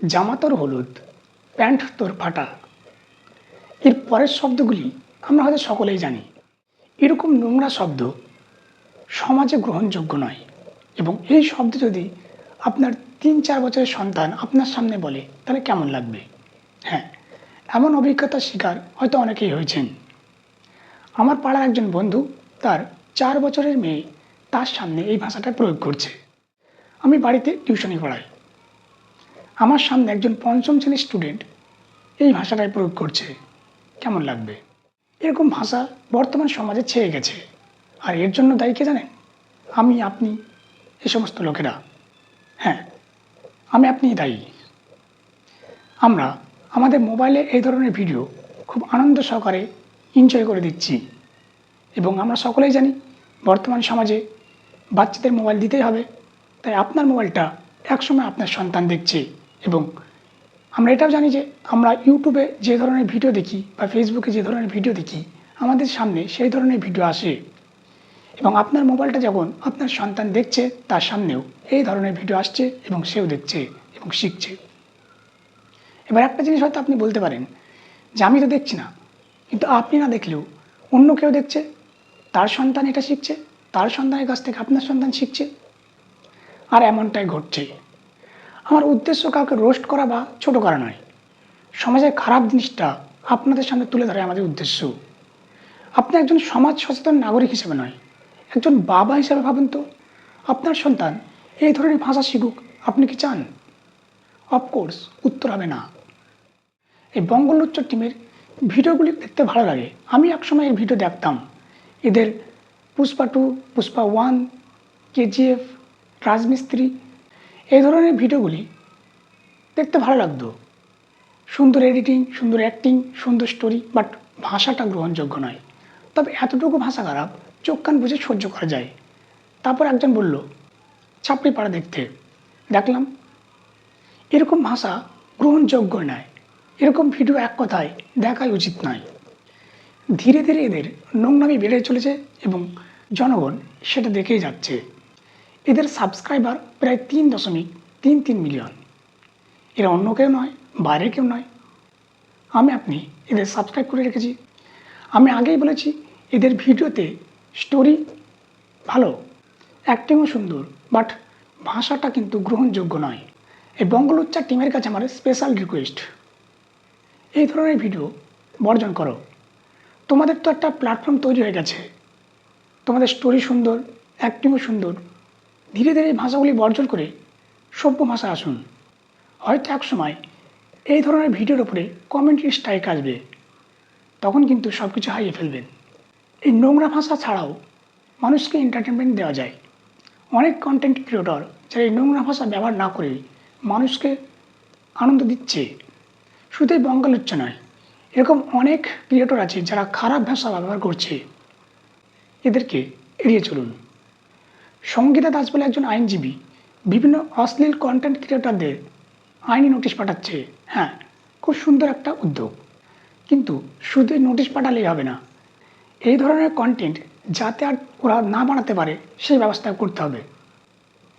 জামা তোর হলুদ, প্যান্ট তোর ফাটা। এর পরের শব্দগুলি আমরা হয়তো সকলেই জানি। এরকম নোংরা শব্দ সমাজে গ্রহণযোগ্য নয় এবং এই শব্দ যদি আপনার তিন চার বছরের সন্তান আপনার সামনে বলে, তাহলে কেমন লাগবে? হ্যাঁ এমন অভিজ্ঞতার শিকার হয়তো অনেকেই হয়েছেন। আমার পাড়ার একজন বন্ধু তার চার বছরের মেয়ে তার সামনে এই ভাষাটা প্রয়োগ করছে। আমি বাড়িতে টিউশনি পড়াই। আমার সামনে একজন পঞ্চম শ্রেণির স্টুডেন্ট এই ভাষাটাই প্রয়োগ করছে। কেমন লাগবে? এরকম ভাষা বর্তমান সমাজে ছেয়ে গেছে। আর এর জন্য দায়ী কে জানেন? আমি, আপনি, এ সমস্ত লোকেরা। হ্যাঁ আমি আপনিই দায়ী। আমরা, আমাদের মোবাইলে এই ধরনের ভিডিও খুব আনন্দ সহকারে এনজয় করে দিচ্ছি। এবং আমরা সকলেই জানি, বর্তমান সমাজে বাচ্চাদের মোবাইল দিতেই হবে। তাই আপনার মোবাইলটা একসময় আপনার সন্তান দেখছে। এবং আমরা এটাও জানি যে আমরা ইউটিউবে যে ধরনের ভিডিও দেখি বা ফেসবুকে যে ধরনের ভিডিও দেখি, আমাদের সামনে সেই ধরনের ভিডিও আসে। এবং আপনার মোবাইলটা যখন আপনার সন্তান দেখছে, তার সামনেও এই ধরনের ভিডিও আসছে এবং সেও দেখছে এবং শিখছে। এবার একটা জিনিস হয়তো আপনি বলতে পারেন যে আমি তো দেখছি না, কিন্তু আপনি না দেখলেও অন্য কেউ দেখছে, তার সন্তান এটা শিখছে, তার সন্তানের কাছ থেকে আপনার সন্তান শিখছে, আর এমনটাই ঘটছে। আমার উদ্দেশ্য কাউকে রোস্ট করা বা ছোট করা নয়। সমাজের খারাপ জিনিসটা আপনাদের সামনে তুলে ধরে আমাদের উদ্দেশ্য। আপনি একজন সমাজ সচেতন নাগরিক হিসেবে নয়, একজন বাবা হিসেবে ভাবেন তো। আপনার সন্তান এই ধরনের ভাষা শিখুক, আপনি কি চান? অফকোর্স উত্তর হবে না। এই বঙ্গলুচ্চ টিমের ভিডিওগুলি দেখতে ভালো লাগে। আমি একসময় এর ভিডিও দেখতাম। এদের Pushpa two Pushpa one KGF রাজমিস্ত্রি এই ধরনের ভিডিওগুলি দেখতে ভালো লাগতো। সুন্দর এডিটিং সুন্দর অ্যাক্টিং সুন্দর স্টোরি বাট ভাষাটা গ্রহণযোগ্য নয়। তবে এতটুকু ভাষা খারাপ, চোখ কান বুঝে সহ্য করা যায়। তারপর একজন বলল, ছাপড়ি পাড়া দেখতে। দেখলাম, এরকম ভাষা গ্রহণযোগ্য নয়। এরকম ভিডিও এক কথায় দেখাই উচিত নয়। ধীরে ধীরে এদের নোংরামি বেড়ে চলেছে এবং জনগণ সেটা দেখেই যাচ্ছে। এদের সাবস্ক্রাইবার প্রায় তিন দশমিক তিন তিন মিলিয়ন এরা অন্য কেউ নয় বাইরে কেউ নয়। আমি আপনি এদের সাবস্ক্রাইব করে রেখেছি। আমি আগেই বলেছি, এদের ভিডিওতে স্টোরি ভালো অ্যাক্টিংও সুন্দর বাট ভাষাটা কিন্তু গ্রহণযোগ্য নয়। এই বঙ্গলোচ্চার টিমের কাছে আমার স্পেশাল রিকোয়েস্ট এই ধরনের ভিডিও বর্জন করো। তোমাদের তো একটা প্ল্যাটফর্ম তৈরি হয়ে গেছে। তোমাদের স্টোরি সুন্দর অ্যাক্টিংও সুন্দর ধীরে ধীরে ভাষাগুলি বর্জন করে সভ্য ভাষা আসুন। হয়তো এক সময় এই ধরনের ভিডিওর উপরে কমেন্ট্রি স্ট্রাইক আসবে। তখন কিন্তু সব কিছু হারিয়ে ফেলবেন। এই নোংরা ভাষা ছাড়াও মানুষকে এন্টারটেনমেন্ট দেওয়া যায়। অনেক কন্টেন্ট ক্রিয়েটর যারা এই নোংরা ভাষা ব্যবহার না করে মানুষকে আনন্দ দিচ্ছে। শুধুই বঙ্গালোচ্চ নয়, এরকম অনেক ক্রিয়েটর আছে যারা খারাপ ভাষা ব্যবহার করছে। এদেরকে এড়িয়ে চলুন। সঙ্গীতা দাস বলে একজন আইনজীবী, বিভিন্ন অশ্লীল কন্টেন্ট ক্রিয়েটারদের আইনি নোটিশ পাঠাচ্ছে। হ্যাঁ খুব সুন্দর একটা উদ্যোগ। কিন্তু শুধু নোটিশ পাঠালেই হবে না, এই ধরনের কন্টেন্ট যাতে আর ওরা না বানাতে পারে, সেই ব্যবস্থা করতে হবে।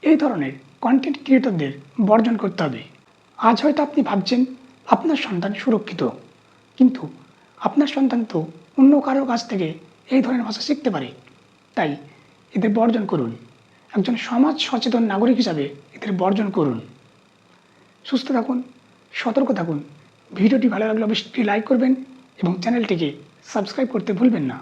এই ধরনের কন্টেন্ট ক্রিয়েটরদের বর্জন করতে হবে। আজ হয়তো আপনি ভাবছেন, আপনার সন্তান সুরক্ষিত। কিন্তু আপনার সন্তান তো অন্য কারোর কাছ থেকে এই ধরনের ভাষা শিখতে পারে। তাই এদের বর্জন করুন। একজন সমাজ সচেতন নাগরিক হিসাবে এদের বর্জন করুন। সুস্থ থাকুন, সতর্ক থাকুন। ভিডিওটি ভালো লাগলে অবশ্যই লাইক করবেন এবং চ্যানেলটিকে সাবস্ক্রাইব করতে ভুলবেন না।